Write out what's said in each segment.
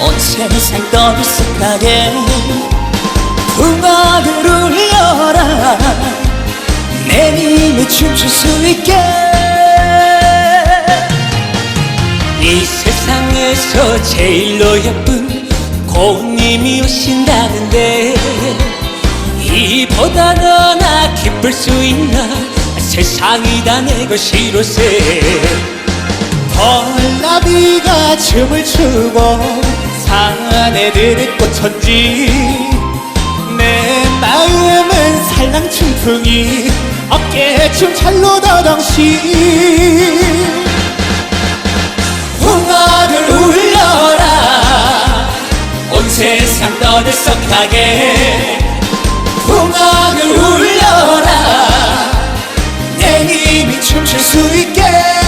온 세상 떠들썩하게 풍악을 울려라. 내 힘이 춤출 수 있게. 이 세상에서 제일로 예쁜 고님이 오신다는데 이보다 너나 기쁠 수 있나? 세상이 다 내 것이로세 벌나비가 춤을 추고 사내들의 꽃천지. 내 마음은 살랑 춤풍이 어깨춤 찰로 더덩시. 풍악을 울려라. 온 세상 떠들썩하게. 풍악을 울려라. 내 힘이 춤출 수 있게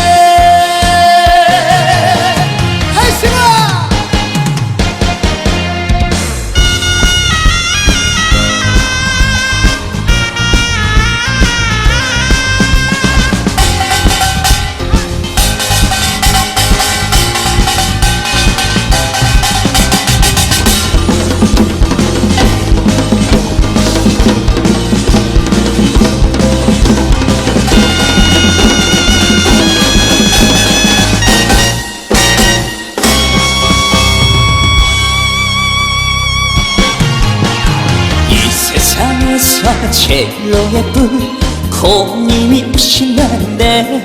세상에서 제일로 예쁜 고님이 오신다는데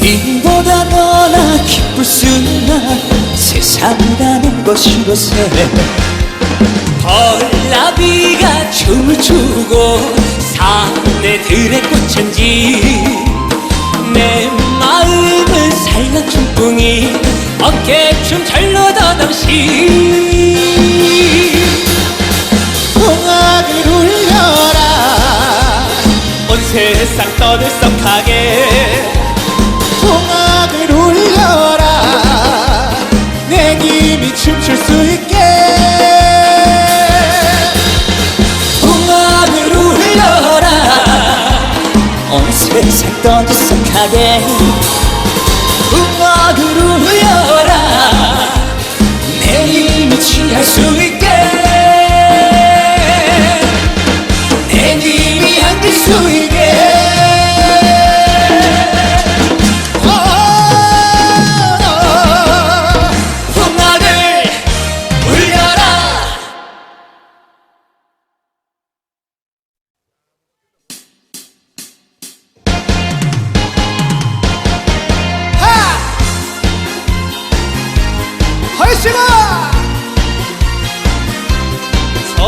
이보다 너나 기쁠 수 있나 세상이라는 것이로세 벌나비가 춤을 추고 사내들의 꽃천지 내 마음은 살랑춤풍이 어깨춤 절로 더덩시 떠들썩하게 풍악을 울려라. 내 힘이 춤출 수 있게. 풍악을 울려라. 온 세상 떠들썩하게 풍악을 울려라. 내 힘이 취할 수 있게. 내 힘이 안길 수 있게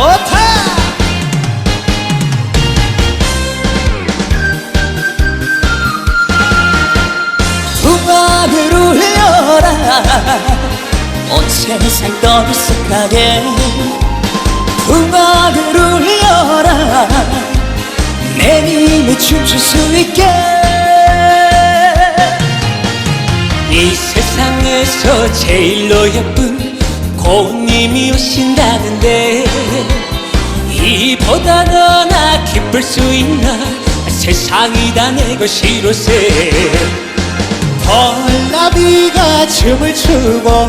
좋다. 풍악을 울려라. 온 세상 떠들썩하게. 풍악을 울려라. 내 힘이 춤출 수 있게. 이 세상에서 제일로 예쁜 고님이 오신다는데 이보다 너나 기쁠 수 있나? 세상이 다 내 것이로세. 벌나비가 춤을 추고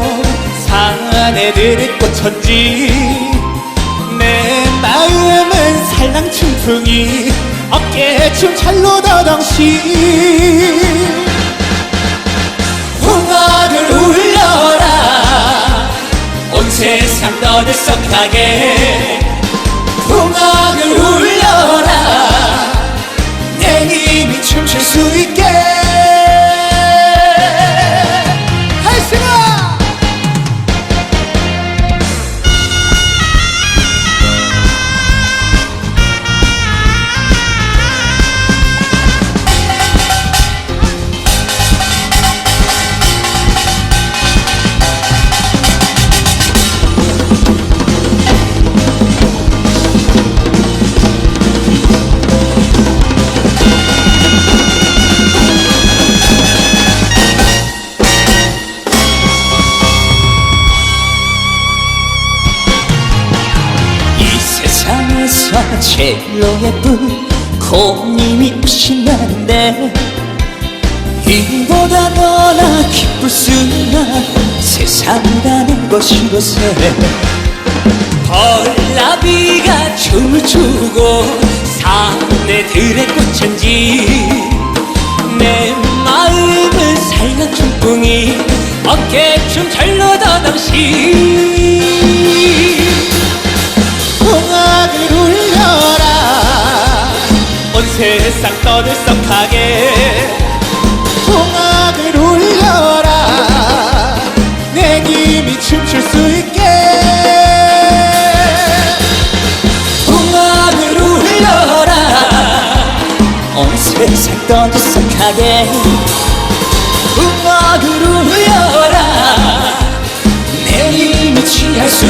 사내들의 꽃천지. 내 마음은 살랑 춤풍이 어깨춤 찰로 더덩시 떠들썩하게 제일로 예쁜 고님이 오신다는데 이보다 너나 기쁠 수 있나 세상이라는 것이로서 벌나비가 춤을 추고 사내들의 꽃천지 내 마음은 살랑 춤풍이 어깨춤 절로던 당신 세상 떠들썩하게 풍악을 울려라. 내 힘이 춤출 수 있게. 풍악을 울려라. 온 세상 떠들썩하게 음악을 울려라. 내 힘이 취할 수